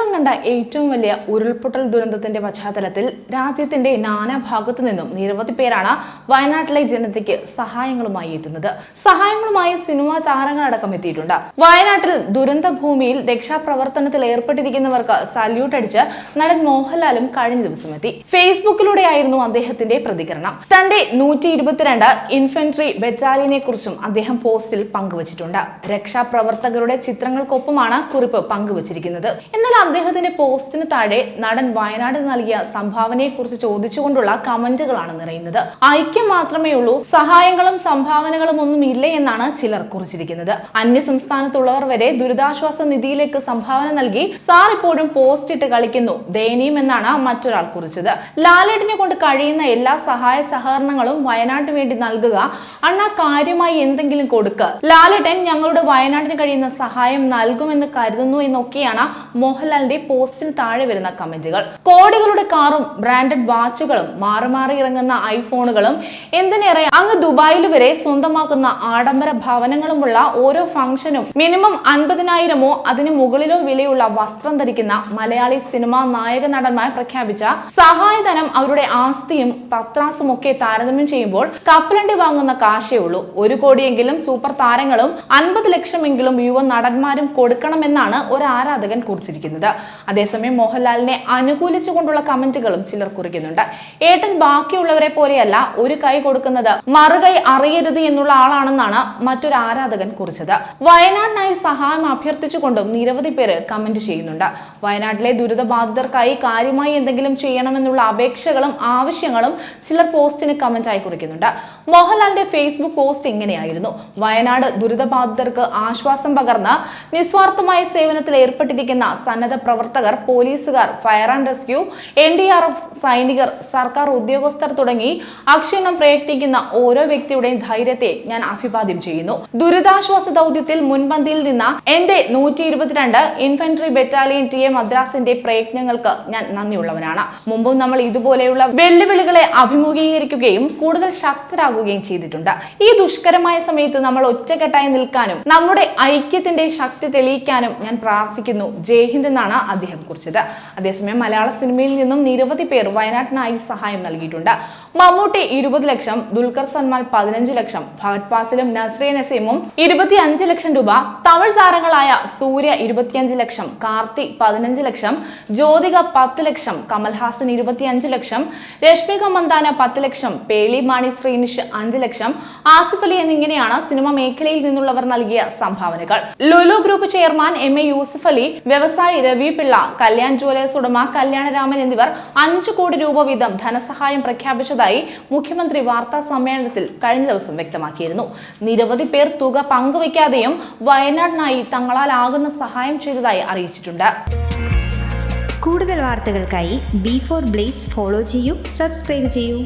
കേരളം കണ്ട ഏറ്റവും വലിയ ഉരുൾപൊട്ടൽ ദുരന്തത്തിന്റെ പശ്ചാത്തലത്തിൽ രാജ്യത്തിന്റെ നാനാഭാഗത്തു നിന്നും നിരവധി പേരാണ് വയനാട്ടിലെ ജനതയ്ക്ക് സഹായങ്ങളുമായി എത്തുന്നത്. സഹായങ്ങളുമായി സിനിമാ താരങ്ങളടക്കം എത്തിയിട്ടുണ്ട്. വയനാട്ടിൽ ദുരന്ത ഭൂമിയിൽ രക്ഷാപ്രവർത്തനത്തിൽ ഏർപ്പെട്ടിരിക്കുന്നവർക്ക് സല്യൂട്ട് അടിച്ച് നടൻ മോഹൻലാലും കഴിഞ്ഞ ദിവസം എത്തി. ഫേസ്ബുക്കിലൂടെയായിരുന്നു അദ്ദേഹത്തിന്റെ പ്രതികരണം. തന്റെ നൂറ്റി ഇരുപത്തിരണ്ട് ഇൻഫൻട്രി ബറ്റാലിയനെ കുറിച്ചും അദ്ദേഹം പോസ്റ്റിൽ പങ്കുവച്ചിട്ടുണ്ട്. രക്ഷാപ്രവർത്തകരുടെ ചിത്രങ്ങൾക്കൊപ്പമാണ് കുറിപ്പ് പങ്കുവച്ചിരിക്കുന്നത്. എന്നാൽ അദ്ദേഹത്തിന്റെ പോസ്റ്റിന് താഴെ നടൻ വയനാട് നൽകിയ സംഭാവനയെക്കുറിച്ച് ചോദിച്ചുകൊണ്ടുള്ള കമന്റുകളാണ് നിറയുന്നത്. ഐക്യം മാത്രമേ ഉള്ളൂ സഹായങ്ങളും സംഭാവനകളും ഒന്നും ഇല്ല എന്നാണ് ചിലർ കുറിച്ചിരിക്കുന്നത്. അന്യ സംസ്ഥാനത്തുള്ളവർ വരെ ദുരിതാശ്വാസ നിധിയിലേക്ക് സംഭാവന നൽകി സാർ ഇപ്പോഴും പോസ്റ്റ് ഇട്ട് കളിക്കുന്നു ദയനീയം എന്നാണ് മറ്റൊരാൾ കുറിച്ചത്. ലാലേട്ടിനെ കൊണ്ട് കഴിയുന്ന എല്ലാ സഹായ സഹകരണങ്ങളും വയനാട്ടിന് വേണ്ടി നൽകുക അണ്ണ കാര്യമായി എന്തെങ്കിലും കൊടുക്കുക ലാലേട്ടൻ ഞങ്ങളുടെ വയനാട്ടിന് കഴിയുന്ന സഹായം നൽകുമെന്ന് കരുതുന്നു എന്നൊക്കെയാണ് മോഹൻലാലിന്റെ പോസ്റ്റിന് താഴെ വരുന്ന കമന്റുകൾ. കോടികളുടെ കാറും ബ്രാൻഡഡ് വാച്ചുകളും മാറി മാറി ഇറങ്ങുന്ന ഐഫോണുകളും എന്തിനേറെ അങ്ങ് ദുബായിൽ വരെ സ്വന്തമാക്കുന്ന ആഡംബര ഭവനങ്ങളുമുള്ള ഓരോ ഫംഗ്ഷനും മിനിമം അൻപതിനായിരമോ അതിന് മുകളിലോ വിലയുള്ള വസ്ത്രം ധരിക്കുന്ന മലയാളി സിനിമാ നായക നടന്മാർ പ്രഖ്യാപിച്ച സഹായധനം അവരുടെ ആസ്തിയും പത്രാസും ഒക്കെ താരതമ്യം ചെയ്യുമ്പോൾ കപ്പലണ്ടി വാങ്ങുന്ന കാശേ ഉള്ളൂ. ഒരു കോടിയെങ്കിലും സൂപ്പർ താരങ്ങളും അൻപത് ലക്ഷമെങ്കിലും യുവ നടന്മാരും കൊടുക്കണമെന്നാണ് ഒരു ആരാധകൻ കുറിച്ചിരിക്കുന്നത്. അതേസമയം മോഹൻലാലിനെ അനുകൂലിച്ചുകൊണ്ടുള്ള കമന്റുകളും ചിലർ കുറിക്കുന്നുണ്ട്. ഏട്ടൻ ബാക്കിയുള്ളവരെ പോലെയല്ല ഒരു കൈ കൊടുക്കുന്നത്. മറുകൈ അറിയരുത് എന്നുള്ള ആളാണെന്നാണ് മറ്റൊരു ആരാധകൻ കുറിച്ചത്. വയനാടിനായി സഹായം അഭ്യർത്ഥിച്ചുകൊണ്ടും നിരവധി പേര് കമന്റ് ചെയ്യുന്നുണ്ട്. വയനാട്ടിലെ ദുരിതബാധിതർക്കായി കാര്യമായി എന്തെങ്കിലും ചെയ്യണമെന്നുള്ള അപേക്ഷകളും ആവശ്യങ്ങളും ചിലർ പോസ്റ്റിന് കമന്റായി കുറിക്കുന്നുണ്ട്. മോഹൻലാലിന്റെ ഫേസ്ബുക്ക് പോസ്റ്റ് ഇങ്ങനെയായിരുന്നു. വയനാട് ദുരിതബാധിതർക്ക് ആശ്വാസം പകർന്ന് നിസ്വാർത്ഥമായ സേവനത്തിൽ ഏർപ്പെട്ടിരിക്കുന്ന സന്നദ്ധ പ്രവർത്തകർ പോലീസുകാർ fire and rescue N D R F സൈനികർ സർക്കാർ ഉദ്യോഗസ്ഥർ തുടങ്ങി അക്ഷീണം പ്രയത്നിക്കുന്ന ഓരോ വ്യക്തിയുടെയും ധൈര്യത്തെ ഞാൻ അഭിവാദ്യം ചെയ്യുന്നു. ദുരിതാശ്വാസ ദൗത്യത്തിൽ മുൻപന്തിയിൽ നിന്ന എന്റെ നൂറ്റി ഇരുപത്തിരണ്ട് ഇൻഫൻട്രി ബറ്റാലിയൻ ടി എ മദ്രാസിന്റെ പ്രയത്നങ്ങൾക്ക് ഞാൻ നന്ദിയുള്ളവനാണ്. മുമ്പും നമ്മൾ ഇതുപോലെയുള്ള വെല്ലുവിളികളെ അഭിമുഖീകരിക്കുകയും കൂടുതൽ ശക്തരാകുകയും ചെയ്തിട്ടുണ്ട്. ഈ ദുഷ്കരമായ സമയത്ത് നമ്മൾ ഒറ്റക്കെട്ടായി നിൽക്കാനും നമ്മുടെ ഐക്യത്തിന്റെ ശക്തി തെളിയിക്കാനും ഞാൻ പ്രാർത്ഥിക്കുന്നു. ജയ് ഹിന്ദ് എന്നാണ് അദ്ദേഹം കുറിച്ചത്. അതേസമയം മലയാള സിനിമയിൽ നിന്നും നിരവധി പേർ വയനാട്ടിനായി സഹായം നൽകിയിട്ടുണ്ട്. മമ്മൂട്ടി ഇരുപത് ലക്ഷം ദുൽഖർ സൽമാൻ പതിനഞ്ച് ലക്ഷം ഫഹദ് ഫാസിലും നസ്രിയ നസീമും ഇരുപത്തി അഞ്ച് ലക്ഷം രൂപ തമിഴ് താരങ്ങളായ സൂര്യ ഇരുപത്തിയഞ്ച് ലക്ഷം കാർത്തി പതിനഞ്ച് ലക്ഷം ജ്യോതിക പത്ത് ലക്ഷം കമൽഹാസൻ ഇരുപത്തിയഞ്ച് ലക്ഷം രശ്മിക മന്ദാന പത്ത് ലക്ഷം പേളി മാണി ശ്രീനിഷ് അഞ്ച് ലക്ഷം ആസിഫ് അലി എന്നിങ്ങനെയാണ് സിനിമ മേഖലയിൽ നിന്നുള്ളവർ നൽകിയ സംഭാവനകൾ. Lulu group chairman M A Yusuf Ali വ്യവസായി രവി പിള്ള കല്യാൺ ജ്വലേഴ്സ് ഉടമ കല്യാണരാമൻ എന്നിവർ അഞ്ചു കോടി രൂപ വീതം ധനസഹായം പ്രഖ്യാപിച്ചതായി മുഖ്യമന്ത്രി വാർത്താ സമ്മേളനത്തിൽ കഴിഞ്ഞ ദിവസം വ്യക്തമാക്കിയിരുന്നു. നിരവധി പേർ തുക പങ്കുവയ്ക്കാതെയും വയനാടിനായി തങ്ങളാലാകുന്ന സഹായം ചെയ്തതായി അറിയിച്ചിട്ടുണ്ട്. കൂടുതൽ വാർത്തകൾക്കായി ബി ഫോർ ബ്ലേസ് ഫോളോ ചെയ്യൂ സബ്സ്ക്രൈബ് ചെയ്യൂ.